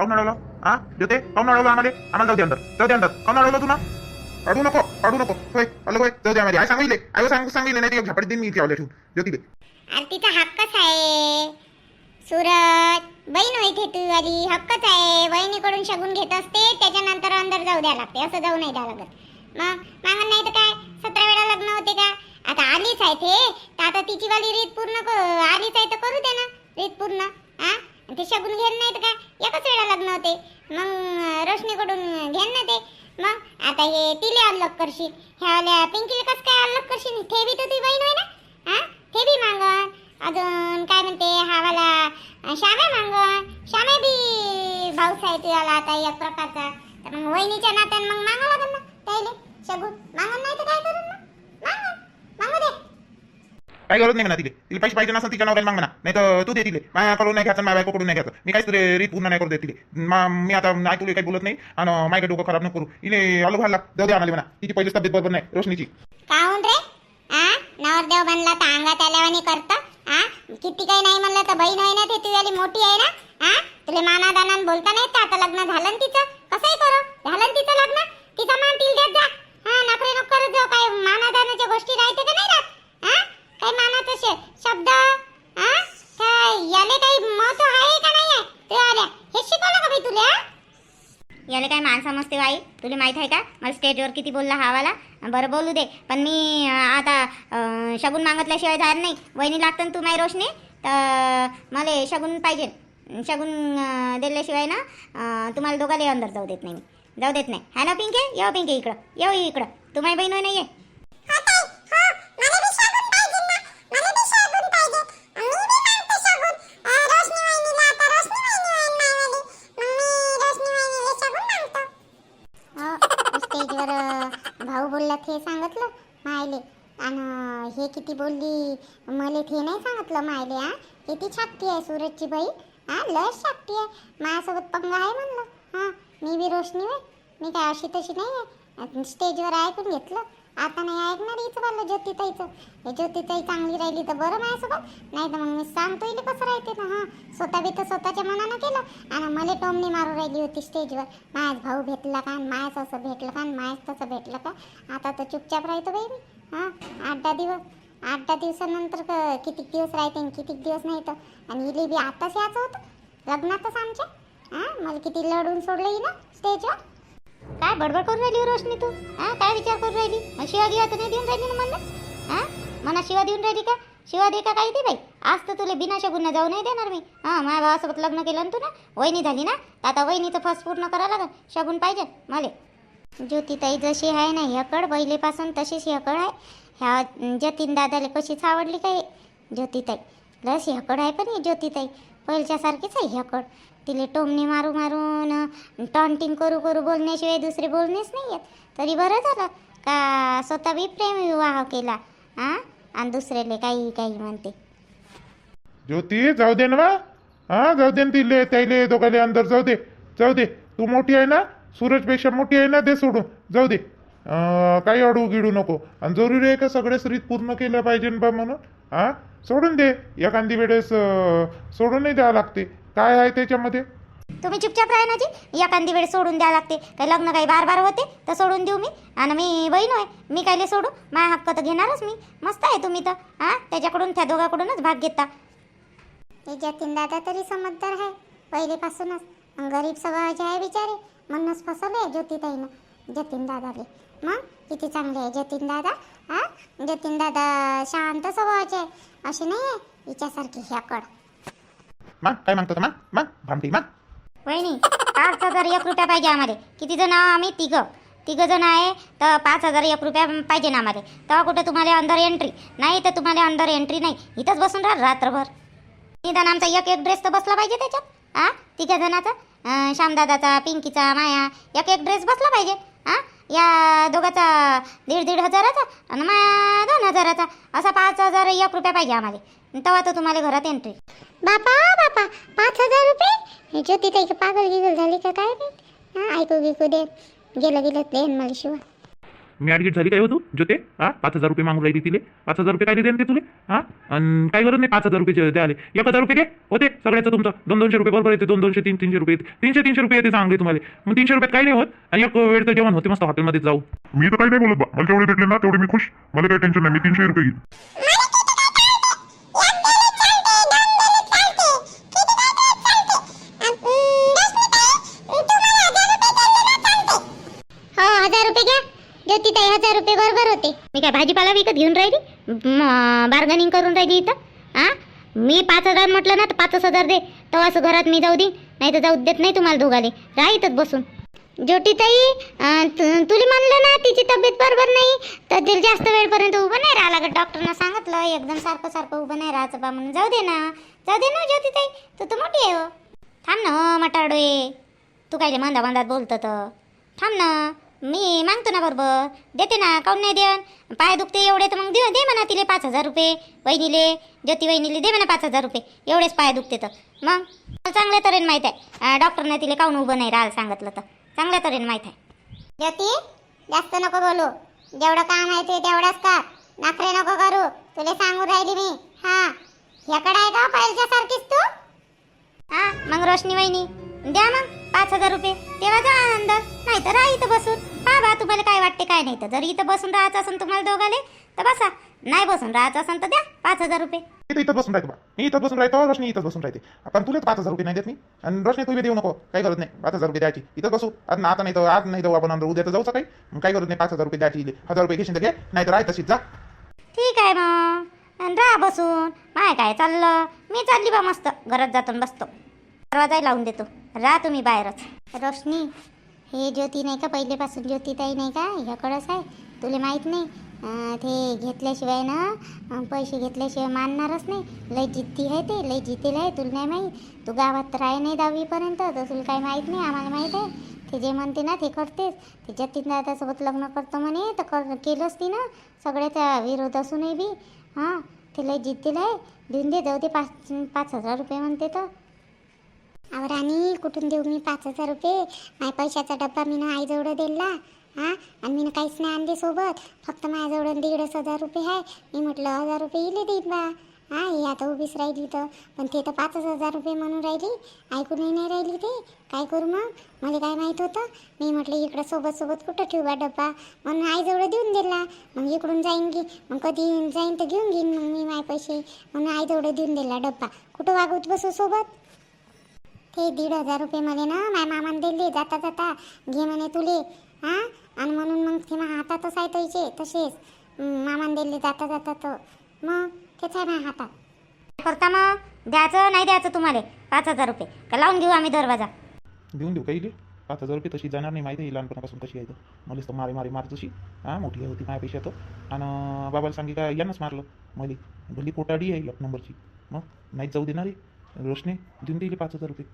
काऊन अडवलं हा ज्योते काऊन अडवलं आम्हाला? आम्हाला जाऊ दे अंदर. जाऊ दे अंदर. काऊन अडवलं तू ना अडू नको अडू नको. होय आलं होय. जाऊ दे आम्हाला. आई सांगितले आई सांग सांगितले नाही ते झपाट देईन मी इथे आवल्या ठेवून ज्योतीले अरे तिचा हक्कच आहे. सुरत बहीण होय इथे तू आली हक्कच आहे. बहिणीकडून शगून घेत असते त्याच्यानंतर अंदर जाऊ द्या लागते. असं जाऊ नाही द्या लागत. मग मागण नाही तर काय? सतरा वेळा लग्न होते का? आता आलीच आहे ते. तर आता तिची वाली रीत पूर्ण आलीच आहे तर करू दे ना. रीत पूर्ण. हा ते शगून घेण नाहीत का? एकाच एकच वेळा लग्न होते. मग रोशनीकडून घेण ना ते. मग आता हे तिले अनलॉक करशील. ह्यावाल्या पिंकीला कसं काय अनलॉक करशील? ते बी तुझी बहीण होय ना? हा? ते बी मागन. अजून काय म्हणते हावाला श्यामे अं, श्यामे बी भाऊस आहे तुझ्याला आता एक प्रकारचा. तर मग वहिनीच्या नात्यानं मग मागा लागेल ना त्याले शगून मागन नाही तर काय करून मग? मागन मागू दे. काही गरज नाही म्हणा तिले. तिला पैसे पाहिजे नसेल तिच्या नावाला माग म्हणा. नाही तर तू दे तिले. माझ्याकडून नाही घ्यायचं माझ्या बायकोकडून नाही घ्यायचं. मी काहीच रे- रीत पूर्ण नाही करू दे तिले. मा- मी आता नाही तुला काही बोलत नाही आणि माझ्या डोकं खराब नको करू. इले आलो घालला जाऊ दे आम्हाला म्हणा. तिची पहिलीच तब्येत बरोबर नाही रोशनीची. काहून रे? आ? नवरदेव बनला तर अंगात आल्यावानी करत. आ? किती काही नाही म्हणलं तर बहीण आहे ना ते तुझ्याली मोठी आहे ना? आ? तुला मानादानान बोलता नाही येत आता लग्न झालं ना तिचं? कसंही करो. झालं ना तिचं लग्न? तिचा मान तिल देत जा. हा नखरे नको करत जाऊ काय मानादानाच्या गोष्टी राहते का नाही राहत? हा काय मामा श- शब्द? हा काय याले काही महत्त्व आहे का नाही आहे ते आल्या. हे शिकवलं का मी तुला याले काय मान समजते बाई? तुला माहीत आहे का? मला स्टेजवर किती बोलला हावाला बरं बोलू दे. पण मी अं, आता अं, शगुन मागितल्याशिवाय जाणार नाही. वहिनी लागतं ना तू माही रोशनी? तर मला शगुन पाहिजे. शगुन अं, दिल्याशिवाय ना अं, तुम्हाला दोघाले अंदर जाऊ देत नाही मी. जाऊ देत नाही. हा ना पिंके? येऊ हो पिंके इकडं. येऊ हो इकडं. तू माझी बहीण होय नाही ये स्टेजवर भाऊ बोलला ते सांगितलं मायले ती बोलली मला ते नाही सांगितलं मायले हा? किती छापती आहे सूरजची बाई? हा लस छापती आहे. माझ्यासोबत पंगा आहे म्हणलं. हा मी बी रोशनी वे मी काय अशी तशी नाही आहे. स्टेजवर ऐकून घेतलं. आता नाही ऐकणार हिचं मला ज्योतिताईचं. हे ज्योतिताई चांगली राहिली तर बरं माझ्यासोबत. नाही तर मग मी सांगतो इले कसं राहते ना हां? स्वतः बी तर स्वतःच्या मनानं केलं. आणि मला टोमणी मारू राहिली होती स्टेजवर. माझ्याच भाऊ भेटला का? मायाच असं भेटलं का? मायाच तसं भेटलं का? आता तर चुपचाप राहतो बाई मी. हां आठ दहा दिवस. आठ दहा दिवसानंतर क- कितीक दिवस राहते आणि कितीक दिवस नाही तर. आणि इले बी आताच यायचं होतं. लग्नातच आमच्या. हां मला किती लढून सोडलं हिनं स्टेजवर काय बडबड करून राहिली हो रोशनी तू? हा काय विचार करून राहिली? मग शिवा गिवा तर नाही देऊन राहिली ना म्हणलं हा मना शिवा देऊन राहिली का? शिवा दे का काही दे बाई? आज तर तुला बिना शगुन जाऊ नाही देणार मी. हा माझ्या भावासोबत लग्न केलं ना तू ना वहिनी झाली ना? तर आता वहिनीचं फर्स्ट पूर्ण करा लागेल. शगुन पाहिजे मले. ज्योतिताई जशी आहे ना ह्याकड पहिलेपासून तशीच ह्याकड आहे. ह्या जतीन दादाला कशीच आवडली काय? ज्योतिताई. लस ह्याकड आहे पण ही ज्योतिताई पहिल्यासारखीच आहे ह्याकड तिले टोमणे मारू मारून टॉन्टिंग करू करू बोलण्याशिवाय दुसरे बोलणेच नाही येत. तरी बरं झालं. का स्वतः बी प्रेम विवाह केला हां आणि दुसऱ्याले काही काही म्हणते. ज्योती जाऊ दे ना बा. हा जाऊ दे ना तिले त्याले दोघाले अंदर जाऊ दे. जाऊ दे. तू मोठी आहे ना? सूरजपेक्षा मोठी आहे ना? दे सोडून. जाऊ दे. काही अडू गिडू नको. आणि जरुरी आहे का सगळेच रीत पूर्ण केलं पाहिजे बा म्हणून? हा सोडून दे. एखादी वेळेस सोडूनही द्यावं लागते. काय आहे त्याच्यामध्ये? तुम्ही चुपचाप राहा ना जी. एखादी वेळ सोडून द्यावं लागते. काही लग्न काही बार बार होते तर सोडून देऊ मी. आणि मी बहीण होय. मी कायले सोडू? माझा हक्क तर घेणारच मी. मस्त आहे तुम्ही तर. हां त्याच्याकडून त्या दोघाकडूनच भाग घेता. हे जतीन दादा तरी समजदार आहे. पहिलेपासूनच. गरीब स्वभावाचे आहे बिचारे. म्हणूनच फसवले ज्योतिताईनं. जतीन दादाले. मग? किती चांगले आहे जतीन दादा? हा? जतीन दादा शांत स्वभावाचे असे नाही आहे? हिच्यासारखी ह्याकड मा काय मागतो मा? मा भामटी मा. वहिनी पाच हजार एक रुपया पाहिजे आम्हाला. किती जण आहो आम्ही? तिघं. तिघं जण आहे तर पाच हजार एक रुपया पाहिजे ना आम्हाला. तेव्हा कुठे तुम्हाला अंदर एंट्री नाही तर तुम्हाला अंदर एंट्री नाही. इथंच बसून राहा रात्रभर. निदान आमचा एक एक ड्रेस तर बसला पाहिजे त्याच्यात. हा? तिघ्या जणाचा? श्यामदादाचा पिंकीचा माया. एक एक ड्रेस बसला पाहिजे. हा? या दोघाचा दीड दीड हजाराचा आणि माया दोन हजाराचा. असा पाच हजार एक रुपया पाहिजे आम्हाला. तेव्हा तर तुम्हाला घरात एंट्री बापा बापा पाच हजार रुपये? ज्योती ताई पागल गिगल झाली का काय ऐकू गिकू दे. गेलं गेलं देन मला शिवा. मी ॲडगिट झाली काय हो तू? ज्योते हा? पाच हजार रुपये मागून राहिली तिले. पाच हजार रुपये काय देते तुले? हा? आणि काय गरज नाही? पाच हजार रुपये द्याले. एक हजार रुपये घे होते? सगळ्याचं तुमचं. दोन दोनशे रुपये बरोबर येते. दोन दोनशे तीन तीनशे रुपये येते. तीनशे तीनशे रुपये येते चांगले तुम्हाला. मग तीनशे रुपयात काही नाही होत. आणि एक वेळचं जेवण होते. मस्त हॉटेलमध्ये जाऊ. मी तर काही नाही बोलत बा. मला जेवढे भेटले ना तेवढे मी खुश. मला काही टेन्शन नाही. मी तीनशे रुपये घेईन. ज्योती ताई हजार रुपये बरोबर होते. मी काय भाजीपाला विकत घेऊन राहिली? बार्गनिंग करून राहिली इथं? हा मी पाच हजार म्हटलं ना तर पाचच हजार दे. असं घरात मी जाऊ देईन नाही तर जाऊ देत नाही तुम्हाला दोघाले. राहा इथंच बसून. ज्योतिताई अं, तु- तुला म्हणलं ना तिची तब्येत बरोबर नाही. तर तिला जास्त वेळपर्यंत उभं नाही राहा लागत. डॉक्टरनं सांगितलं एकदम सारखं सारखं उभं नाही राहायचं बा म्हणून. जाऊ दे ना. जाऊ दे ना ज्योतिताई तू तर मोठी आहे हो. थांब ना हो मटारडोळे. तू काय मंदा मंदात बोलतं तर थांब ना. मी मागतो ना बरोबर. देते ना काऊन नाही देन पाय दुखते एवढे तर मग दे दे म्हणा तिले पाच हजार रुपये. वहिनीले ज्योती वहिनीले दे म्हणा पाच हजार रुपये. एवढेच पाय दुखते तर. मग? चांगल्या तऱ्हेने माहीत आहे. डॉक्टरने तिले काऊन उभं नाही राहायला सांगितलं तर. चांगल्या तऱ्हेने माहीत आहे. ज्योती जास्त नको बोलू. जेवढं काम आहे ते तेवढंच का नखरे नको करू. तुला सांगू राहिली मी. हा. याकडे आहे का पाहिजे सारखीच तू? हा मग रोशनी वहिनी. द्या मग पाच हजार रुपये. तेव्हा जा अंदर. नाही तर राहा इथं बसून. पहा बा तुम्हाला काय वाटते काय नाही तर. जर इथं बसून राहायचं असेल तुम्हाला दोघाले तर बसा. नाही बसून राहायचं असेल तर द्या पाच हजार रुपये. इथं इथंच बसून राहतो बा. मी इथंच बसून राहतो रोशनी इथंच बसून राहते. आपण तुलाच पाच हजार रुपये नाही देत मी. आणि रोशनी तुम्ही देऊ नको. काही गरज नाही. पाच हजार रुपये द्यायची. इथं बसू. आज आता नाही तर आज नाही जाऊ आपण उद्या तर जाऊ सकाळी. मग काही गरज नाही. पाच हजार रुपये द्यायची. हजार रुपये घेशील तर घे. नाही तर आहे तशीच. जा. ठीक आहे मग. राहा बसून. माय काय चाललं? मी चालली बा मस्त. घरात जातो बसतो. दरवाजाही लावून देतो. राहा तुम्ही बाहेरच. रोशनी हे ज्योती नाही का पहिलेपासून ज्योतिताई नाही का ह्याकडंच आहे. तुला माहीत नाही? ते घेतल्याशिवाय ना पैसे घेतल्याशिवाय मानणारच नाही. लय जिद्दी आहे ते लय जिद्दीला आहे तुला नाही माहीत? तू गावात तर आहे नाही दहावीपर्यंत तर तुला काही माहीत नाही आम्हाला माहीत आहे. ते जे म्हणते ना ते करतेच. ते जतीन दादासोबत लग्न करतो म्हणे तर कर केलंच ती ना सगळ्याचा विरोध असूनही बी. हां ते लय जिद्दीला आहे. देऊन दे जाऊ दे पाच पाच हजार रुपये म्हणते तर. अहो राणी कुठून देऊ मी पाच हजार रुपये? माझ्या पैशाचा डब्बा मी ना आईजवळ दिला हा? आणि मी काहीच नाही आणले सोबत. फक्त माझ्याजवळ दीडच हजार रुपये आहे. मी म्हटलं हजार रुपये इले देईन बा. हा ही आता उभीच राहिली तर. पण ते तर पाचच हजार रुपये म्हणून राहिली. ऐकूनही नाही राहिली ते. काय करू मग? मला काय माहीत होतं? मी म्हटलं इकडं सोबत सोबत कुठं ठेवू बा डब्बा? म्हणून आईजवळ देऊन दिला. मग इकडून जाईन की. मग कधी जाईन तर घेऊन घेईन मग मी माझे पैसे. म्हणून आईजवळ देऊन दिला डब्बा. कुठं वागवत बसू सोबत? ते दीड हजार रुपये मला ना माझ्या मामाने दिले जाता जाता. घे म्हणे तुले हा? आणि म्हणून मग ते माझ्या हातातच आहे पैसे तसेच. मामान मामाने दिले जाता जाता तो. मग तेच आहे माझ्या हातात. काय करता मग? द्यायचं नाही द्यायचं तुम्हाला? पाच हजार रुपये. का लावून घेऊ आम्ही दरवाजा? देऊन देऊ काही पाच हजार रुपये तशी जाणार नाही माहिती आहे लहानपणापासून कशी आहे तर. मलाच तर मारे मारे मार तशी हां मोठी होती माझ्यापेक्षा तर. आणि बाबाला सांगे का यांनाच मारलं मला. भली पोटाडी आहे एक नंबरची. मग नाहीच जाऊ देणार आहे. रोशने देऊन दिले पाच हजार रुपये.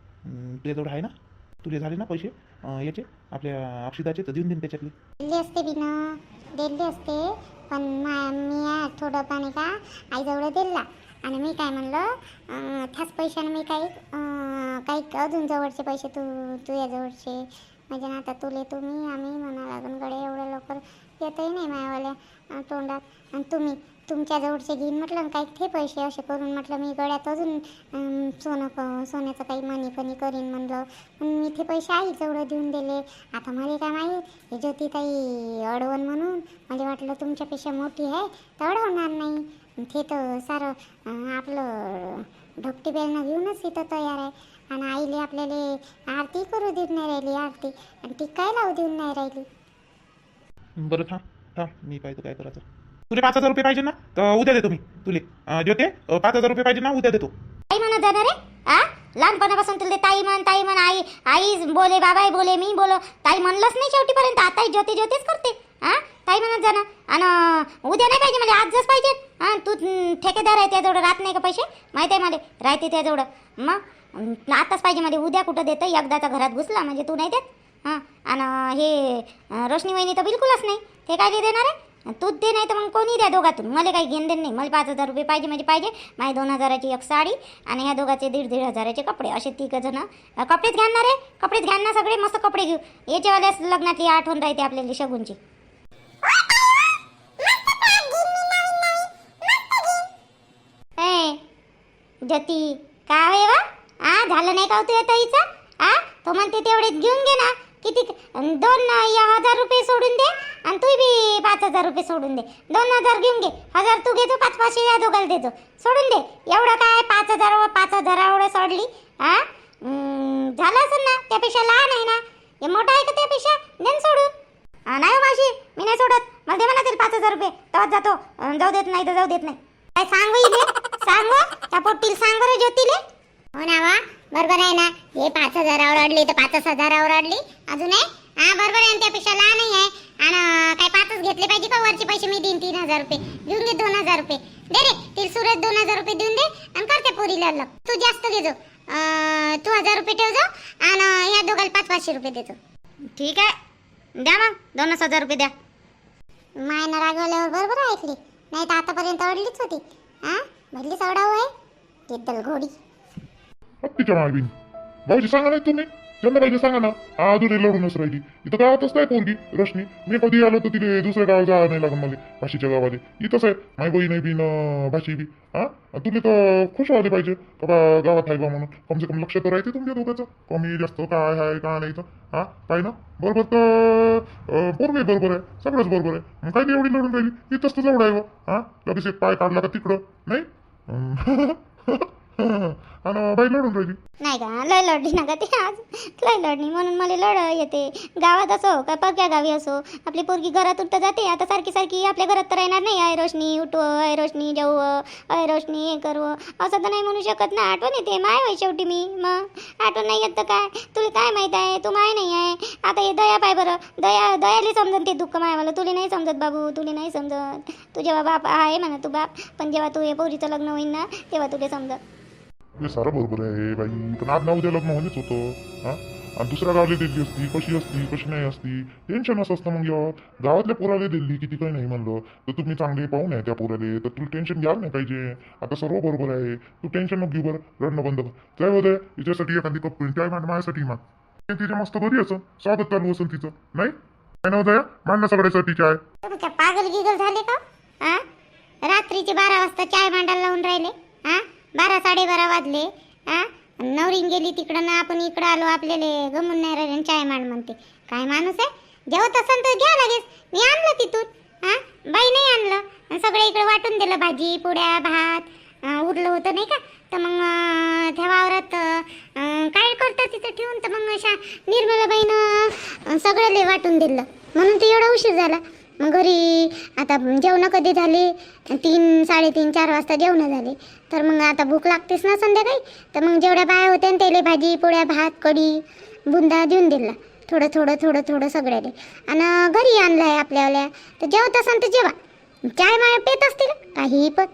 तुझ्याजवळ आहे ना? तुझे झाले ना पैसे? याचे आपल्या अक्षिताचे तर देऊन देईन त्याच्यातले. दिले असते बिना. दिले असते पण मी थोडं पाणी का आईजवळ दिला आणि मी काय म्हणलं त्याच पैशाने मी काही काही अजून जवळचे पैसे तू तुझ्या जवळचे. म्हणजे ना आता तुले तुम्ही आम्ही म्हणा लागून गडे एवढं लवकर येतही नाही मायावाल्या तोंडात. आणि तुम्ही? तुमच्या जवळचे घेईन म्हटलं काही ते पैसे असे करून म्हटलं मी गळ्यात अजून सोनं क सोन्याचं काही मनी पणी करीन म्हणलं. मी ते पैसे आईजवळ देऊन दिले. आता मला काय माहीत? हे ज्योती ताई अडवण म्हणून मला वाटलं तुमच्यापेक्षा मोठी आहे तर अडवणार नाही. ते तर सारं आपलं ढोकटी बेलणं घेऊनच इथं तयार आहे. आणि आईले आपल्याला आरती करू देत नाही राहिली आरती. आणि ती काय लावू देऊन नाही राहिली? बरं थांब थांब. मी पाहिजे काय करायचं. तुले पाच हजार रुपये पाहिजे ना? तर उद्या देतो मी तुले. अं, ज्योते अं, पाच हजार रुपये पाहिजे ना उद्या देतो. ताई म्हणत जाणार रे आ? लहानपणापासून तुला ताई म्हण ताई म्हण आई आई बोले बाबाई बोले मी बोलो. ताई म्हणलंच नाही शेवटीपर्यंत. आता ज्योती ज्योतीच करते. हा ताई म्हणत जाणं आणि उद्या नाही पाहिजे मला आजच पाहिजे. हा तू हं, ठेकेदार आहे त्याजवळ राहत नाही का पैसे? माहिती आहे मला राहते त्याजवळ. मग? अं, आताच पाहिजे मला उद्या कुठं देतं? एकदाचा घरात घुसला म्हणजे तू नाही देत? हां? आणि हे अं, रोशनी वहिनी तर बिलकुलच नाही. ते काय देणार आहे? तूच दे नाही तर मग कोणी द्या दोघातून? मला काही घेणं देणं नाही. मला पाच हजार रुपये पाहिजे म्हणजे पाहिजे. माझी दोन हजाराची एक साडी आणि ह्या दोघाचे दीड दीड हजाराचे कपडे. असे तिघंजणं कपडेच घालणार रे कपडेच घालणार सगळे मस्त कपडे घेऊ याच्यावाल्याच लग्नातली आठवण राहते आपल्याला शगूनची. जती काय वा आ झालं नाही का होतं ताईचा? आ तो म्हणते तेवढेच घेऊन घे ना. किती दोन या हजार रुपये सोडून दे आणि तू बी पाच हजार रुपये सोडून दे. दोन हजार घेऊन घे. हजार तू घेतो पाच पाचशे या दोघाला देतो. सोडून दे. एवढं काय पाच हजार पाच हजार एवढं सोडली हा झालं असेल ना? त्यापेक्षा लहान आहे ना? हे मोठं आहे का त्यापेक्षा? दे सोडून. नाही हो मी नाही सोडत. मला दे म्हणा पाच हजार रुपये. तेव्हाच जातो. जाऊ देत नाही तर जाऊ देत नाही. काय सांगू इथे? सांगू? त्या पोट्टीला सांग बरं ज्योतीले. हो ना वा बरोबर आहे ना. हे पाच हजारावर अडली तर पाचच हजारावर अडली. अजून आहे? हा बरोबर आहे त्यापेक्षा लहान आहे. आणि काय पाचच घेतले पाहिजे का? वरचे पैसे मी देईन तीन हजार रुपये. देऊन दे दोन हजार रुपये. दे रे ती सुरत दोन हजार रुपये देऊन दे आणि करते पोरीला लग तू जास्त घे जो. तू हजार रुपये ठेव जो आणि या दोघाला पाच पाचशे रुपये देतो ठीक आहे? द्या मग दोनच हजार रुपये द्या. मायनं रागवल्यावर बरोबर ऐकली. नाही तर आतापर्यंत अडलीच होती. हा? भरलीच सवडाव आहे. तिथल घोडी. हत्तीच्या मागीन भाऊजी सांगा नाही तुम्ही. त्यांना पाहिजे सांगा ना. आधुरी लढूनच राहिली इथं गावातच काय पोरगी रश्मी. मी कधी आलो तर तिथे दुसऱ्या गावात जावं नाही लागत मला. भाषेच्या गावामध्ये इथंच आहे. माय बहीण नाही बीन भाषी बी. हा? तुम्ही तर खुश व्हायला पाहिजे. का गावात आहे बा म्हणून. कम से कम लक्ष तर राहते तुमच्या दोघांचं. कमी जास्त काय आहे का नाही तर हा? काय ना. बरोबर तर बरोबर आहे बरोबर आहे. सगळंच बरोबर आहे. मग काय नाही एवढी लढून राहिली? इथंच तर जवळ आहे बा. हा? लगेच एक पाय काढला का तिकडं? नाही? आणि बाई लढून राहिली. नाही का? लय लढली ना का ते आज. लय लढणी म्हणून मला लढ येते. गावात असो का पक्या गावी असो आपली पोरगी घरातून तर जाते. आता सारखी सारखी आपल्या घरात तर राहणार नाही. आय रोशनी उठव आय रोशनी जाऊ आय रोशनी हे करव असं तर नाही म्हणू शकत ना. आठवण येते. माय वय शेवटी मी. मग आठवण नाही येत तर काय? तुला काय माहीत आहे? तू माय नाही आहे. आता हे दया पाय बरं. दया दयाले समजत ते दुःख माय मला. तुला नाही समजत बाबू. तुला नाही समजत. तू जेव्हा बाप आहे म्हणा तू बाप. पण जेव्हा तू हे पोरीचं लग्न होईल ना तेव्हा तुला समजत. हे सारं बरोबर आहे. बाई पण आज ना उद्या लग्न होणेच होतं. हा? आणि दुसऱ्या गावले दिली असती कशी असती कशी नाही असती? टेन्शनच असतं मग यावर गावातल्या पोराला दिली किती काही नाही म्हणलं. तर तुम्ही चांगले पाहून आहे त्या पोराले. तर तुला टेन्शन घ्यायला नाही पाहिजे. आता सर्व बरोबर आहे. तू टेन्शन नको घेऊ बरं रडणं बंद कर जय होते तिच्यासाठी एखादी कप काय मान माझ्यासाठी मान ते मस्त बरी असं. स्वागत चालू असेल तिचं. नाही? काय नव्हतं मांडणं सगळ्यासाठी आहे काय पागल गिगल झाले का? रात्रीचे बारा वाजता चाय मांडायला लावून राहिले. हा? बारा साडेबारा वाजले आ? नवरीन गेली तिकडं ना आपण इकडं आलो आपल्याला गमून नाही राहिले आणि चाय मांड म्हणते. काय माणूस आहे? जेवत असेल तर घ्या लगेच मी आणलं तिथून हां बाई नाही आणलं. सगळं इकडे वाटून दिलं भाजी पोळ्या भात उरलं होतं नाही का? तर मग त्या वावरात काय करतात तिथं ठेवून? तर मग अशा निर्मलाबाईनं सगळं सगळ्याले वाटून दिलं. म्हणून ते एवढा उशीर झाला. मग घरी आता जेवणं कधी झाले? तीन साडेतीन चार वाजता जेवणं झाले. तर मग आता भूक लागतेच ना संध्याकाळी. तर मग जेवढ्या बाया होत्या ना त्याला भाजी पोळ्या भात कढी बुंदा देऊन दिला. थोडं थोडं थोडं थोडं सगळ्याले. आणि घरी आणलं आहे आपल्याला तर जेवत असाल तर जेवा. चाय माय पेत असतील? काही पण.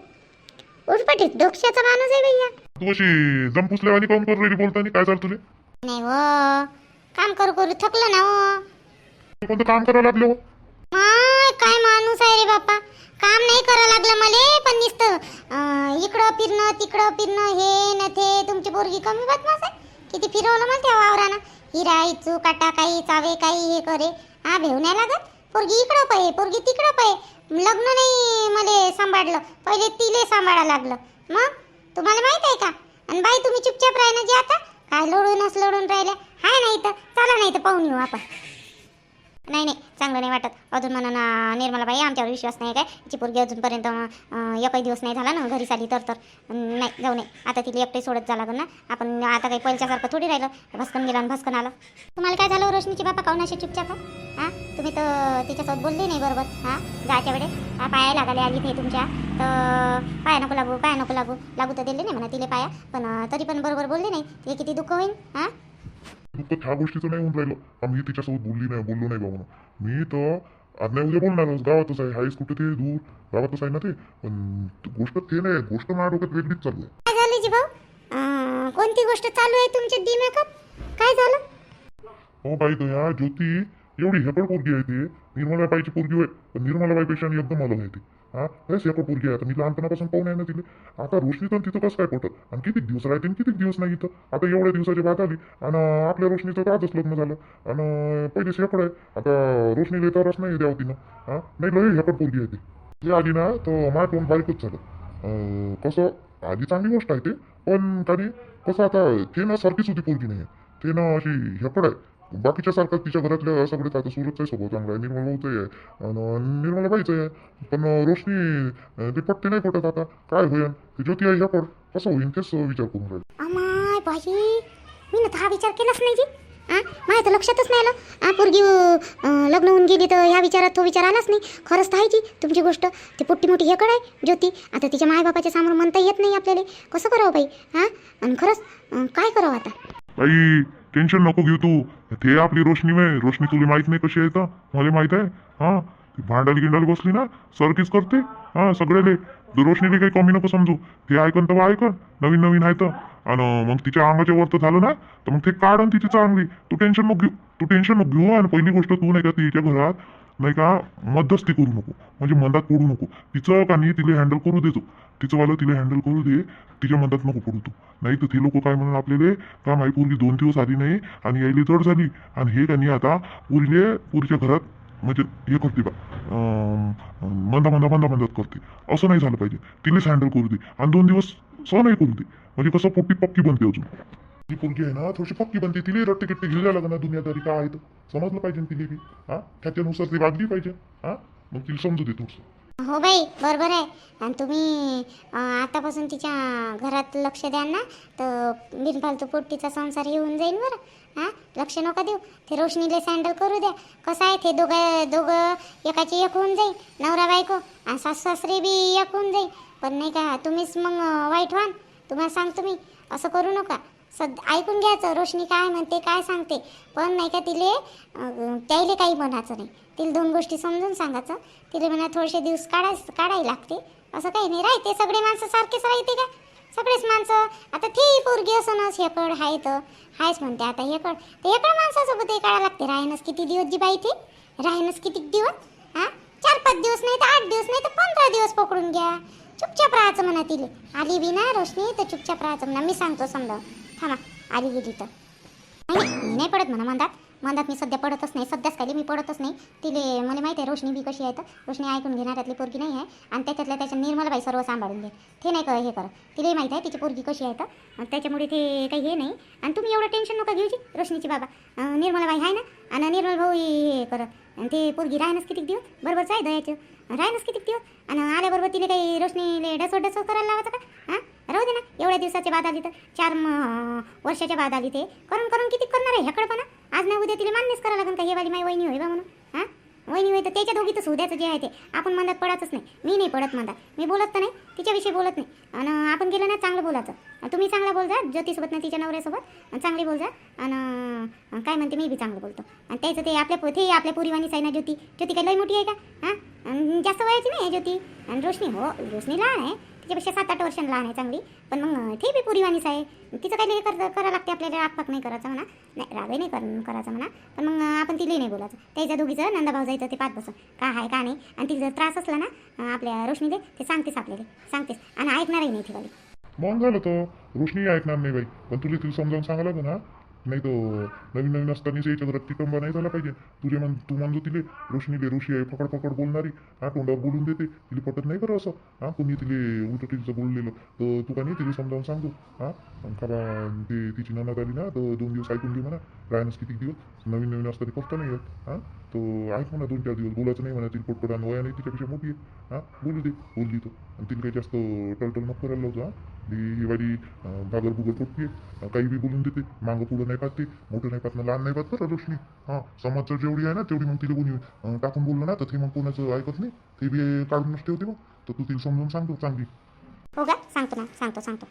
उठपटीत डोक्याचा माणूस आहे भैया. तू अशी जमपुसल्यावानी काऊन करून राहिली बोलतानी? काय झालं तुले? नाही हो. काम करू करू थकलं ना हो. कोणतं काम करायला लागलं हो? काय माणूस आहे रे बापा काम नाही करा लागलं मले पण नुसतं इकडं फिरणं तिकडं फिरणं हे न ते. तुमची पोरगी कमी बदमास आहे? किती फिरवलं मला त्या वावरानं? हिरा इचू काटा काही चावे काही हे करे. हा भेव नाही लागत? पोरगी इकडं पाहिजे पोरगी तिकडं पाहिजे लग्न नाही मले सांभाळलं. पहिले तिले सांभाळा लागलं. मग? तुम्हाला माहीत आहे का? आणि बाई तुम्ही चुपचाप राहिलं जे आता. काय लढूनच लढून राहिल्या? हाय नाही तर चला नाही तर पाहून येऊ आपण. चांगलं नाही वाटत. अजून म्हणून ना निर्मलाबाई आमच्यावर विश्वास नाही काय? तिची पोरगी अजूनपर्यंत एकही दिवस नाही झाला ना घरी आली तर तर. नाही जाऊ नये आता तिला एकटे सोडत जा लागेल ना. आपण आता काही पहिल्यासारखं थोडी राहिलं. भस्कन गेलं आणि भस्कन आलं. तुम्हाला काय झालं हो, रोशनीची बापा? काऊन अशी चुपचाप हो? हां? तुम्ही तर तिच्यासोबत बोलले नाही बरोबर. हां? जायच्या वेळेस? हा पाया लागायला आली नाही तुमच्या? तर पाया नको लागू पाया नको लागू. लागू तर दिले नाही म्हणा तिले पाया. पण तरी पण बरोबर बोलले नाही. तिला किती दुःख होईल हां? फक्त ह्या गोष्टीचं नाही होऊन राहिलं. मी तिच्यासोबत बोलली नाही बोललो नाही बाबा मी तर आज नाही उद्या बोलणारच गावातच आहे. हायस कुठे ते दूर. गावातच आहे ना ते. पण गोष्ट ते नाही गोष्ट माझ्या डोक्यात वेगळीच चालू आहे. काय झालं जी भाऊ अं, कोणती गोष्ट चालू आहे तुमच्या दिमागात? काय झालं? हो बाई तो या ज्योती एवढी हेकड पोरगी आहे ती. निर्मलाबाईची पोरगी होय. पण निर्मलाबाईपेक्षा आणि एकदम अलग आहे ती. हा? हेच हेकड पोरगी आहे. आता मी लहानपणापासून पाहून आहे ना तिथे आता रोशनी तर तिथं कसं काय पटत आणि किती दिवस राहते आणि किती दिवस नाही इथं? आता एवढ्या दिवसाची बात आली. आणि आपल्या रोशनीचं तर आजच लग्न झालं. आणि पहिले हेकड आहे. आता रोशनीला तरच नाही द्यावं तिनं. हां? नाही लय हेकड पोरगी आहे ती. जे आली ना तर माझ्या तोंड बारीकच झालं. कसं? आधी चांगली गोष्ट आहे ते पण काही कसं आता ते ना सारखीच होती पोरगी नाही ते ना अशी हेकड आहे. बाकीच्या सारखं तिच्या घरातल्या सगळे आता सुरतचा स्वभाव चांगला आहे निर्मला आहे. आणि निर्मला बाईचं आहे पण रोशनी ते पट्टी नाही पटत आता. काय होईल ते ज्योती आहे ह्याकड कसं होईल तेच विचार करून राहील. अमाय बाई मी ना हा विचार केलाच नाही जी. माझ्या तर लक्षातच नाही आलं. पोरगी लग्न होऊन गेली तर ह्या विचारात तो विचार आलाच नाही. खरंच तर आहे जी तुमची गोष्ट. ती पोट्टी मोठी हेकड आहे ज्योती. आता तिच्या मायबापाच्या समोर म्हणता येत नाही आपल्याला. कसं करावं बाई? हां आणि खरंच काय करावं आता? टेन्शन नको घेऊ तू. ते आपली रोशनी वे. रोशनी तुला माहीत नाही कशी आहे तर मला माहीत आहे. हा? ती भांडायला बसली ना? सरकीच करते. हा सगळ्याले तू रोशनीला काही कमी नको समजू. ते ऐकन तर ऐकन नवीन नवीन आहे तर. आणि मग तिच्या अंगाच्या वर तर झालं ना? तर मग ते काढन तिची चांगली. तू टेन्शन नको घेऊ. तू टेन्शन नको घेऊ आणि पहिली गोष्ट तू नाही का तिच्या घरात नाही का? मध्यस्थी करू नको. म्हणजे मनात पडू नको. तिचं का नाही तिला हँडल करू देतो तिचंवालं तिला हँडल करू दे. तिच्या मनात नको पडू तू. नाही तर ते लोक काय म्हणून आपल्याला का माही पोरगी दोन दिवस आली नाही आणि यायली जड झाली. आणि हे का नाही आता पुरीले पुरीच्या घरात म्हणजे हे करते बा मंदा मंदा मंदा मंदात करते. असं नाही झालं पाहिजे. तिलेच हँडल करू दे. आणि दोन दिवस सह नाही करू दे. म्हणजे कसं पोटी पक्की बनते अजून. ती पोरगी आहे ना थोडीशी पक्की बनते. तिला रट्टे किट्टे घेऊया लागणार ना दुनियादारी काय आहे तर. समजलं पाहिजे ना बी? हा? त्याच्यानुसार ती वागली पाहिजे. हा? मग तिला समजू दे थोडंसं हो बाई बरोबर आहे. आणि तुम्ही अं, आतापासून तिच्या घरात लक्ष द्याल ना तर बिनफालतू पोट्टीचा संसार येऊन जाईल बरं. हां? लक्ष नका देऊ. ते रोशनीले सँडल करू द्या. कसं आहे ते दोघं दोघं एकाची एक होऊन जाईल नवरा बायको आणि सासू सासरे बी एक होऊन जाईल पण नाही का तुम्हीच मग अं, वाईट व्हाल तुम्हाला सांगतो मी असं करू नका. सद ऐकून घ्यायचं. रोशनी काय म्हणते काय सांगते. पण नाही का तिले त्याईले काही म्हणायचं नाही. तिला दोन गोष्टी समजून सांगायचं. तिला म्हणा थोडेसे दिवस काढाय काढायला लागते. असं काही नाही. राहते सगळे माणसं सारखेच राहते का? सगळेच माणसं. आता ती पोरगी असं हे कड हाय तर. हायच म्हणते आता हे कड तर हेकड माणसासोबत हे काढायला लागते. राहणंच किती दिवस जी बाई ते. राहणंच किती दिवस हां? चार पाच दिवस नाही तर आठ दिवस नाही तर पंधरा दिवस पकडून घ्या. चुपचाप राहायचं म्हणा तिले. आली बी ना रोशनी तर चुपचाप राहायचं म्हणा. मी सांगतो समजा थांबा आली गेली तर. नाही नाही, मी नाही पडत म्हणा मंदात. मंदात मी सध्या पडतच नाही सध्याच काही मी पडतच नाही. तिले मला माहिती आहे रोशनी बी कशी आहे तर. रोशनी ऐकून घेणाऱ्यातली पोरगी नाही आहे. आणि त्याच्यातल्या त्याच्या निर्मलाबाई सर्व सांभाळून घे. ते नाही कर हे कर. तिलाही माहिती आहे तिची पोरगी कशी आहे तर. आणि त्याच्यामुळे ते काही हे नाही. आणि तुम्ही एवढं टेन्शन नका घेऊची रोशनीची बाबा. निर्मलबाई निर्मलाबाई आहे ना? आणि निर्मल भाऊ हे करत आणि ते पोरगी राहणंच किती दिवस? बरोबरच आहे दयाचं राहणंच किती दिवस? आणि आल्याबरोबर तिने काही रोशनीले डसो डसो करायला लावायचं का? हां? राहू दे ना एवढ्या दिवसाच्या बाद आली तर चार म- वर्षाच्या बाद आली ते. करून करून किती करणार आहे ह्याकडपणा आज ना उद्या तिला मान्यच करावं लागेल का हे वाली माई वहिनी होय बा म्हणून? हां? वहिनी होय तर त्याच्या दोघीतच उद्याचं जे आहे ते. आपण मनात पडतच नाही. मी नाही पडत मनात. मी बोलत तर नाही तिच्याविषयी बोलत नाही. आणि आपण गेलं ना चांगलं बोलायचं. तुम्ही चांगला बोल जा ज्योतीसोबत ना तिच्या नवऱ्यासोबत. चांगली बोल जा. आणि काय म्हणते मी बी चांगलं बोलतो. आणि त्याचं ते आपल्या ते आपल्या पुरीवानीच आहे ना ज्योती. ज्योती काही लई मोठी आहे का? हां? जास्त वयाची नाही आहे ज्योती? आणि रोशनी हो रोशनी लहान आहे. तिच्यापेक्षा सात आठ वर्षांनी लहान आहे चांगली. पण मग ठीक आहे पुरीवानीच आहे. तिचं काही कर करावं लागते आपल्याला रागपाक नाही करायचं म्हणा. नाही रागही नाही कर करायचं म्हणा. पण मग आपण तिला नाही बोलायचं. त्याच्या दोघीचं नंदाभाऊ जायचं ते पाच बसून. का आहे का नाही? आणि तिचा त्रास असला ना आपल्या रोशनीले ते सांगतेच आपल्याला. सांगतेस. आणि ऐकणारही नाही ती मग झालं तर? रोशनी ऐकणार नाही बाई. पण तुला तिला समजावून सांगा लागू ना? नाही तर नवीन नवीन असताना याच्या घरात टिकंबा नाही झाला पाहिजे. तुझे म्हण तू म्हणतो तिले रोशनीले ऋषी आहे फकड फकड बोलणारी. हा तोंडावर बोलून देते. तिला पटत नाही बरं असं. हा कोणी तिले उलट तिचं बोललेलं. तर तू का नाही तिला समजावून सांगतो? हा? का बा ते तिची ननद आली ना तर दोन दिवस ऐकून घे म्हणा. राहणंच किती दिवस? नवीन नवीन असताना करता नाही येत हा? तर ऐक म्हणा दोन चार दिवस बोलायचं नाही म्हणा तिला पटपट वया नाही तिच्यापेक्षा मोठी आहे. हा बोलू दे बोलली तर आणि तिला काही जास्त टलटल नको करायला लावतो हा. ही वाली भागर बुगर पोटती आहे काही बी बोलून देते. मागं पुढं नाही पाहते मोठं नाही पाहत ना लहान नाही पाहत. बरं रोशनी हां समाजचं जेवढी आहे ना तेवढी मग तिला कोणी अं, टाकून बोललं ना तर ते मग कोणाचं ऐकत नाही. ते बी काढूनच ठेवते मग. तर तू तिला समजून सांगतो चांगली. हो का सांगतो ना सांगतो सांगतो.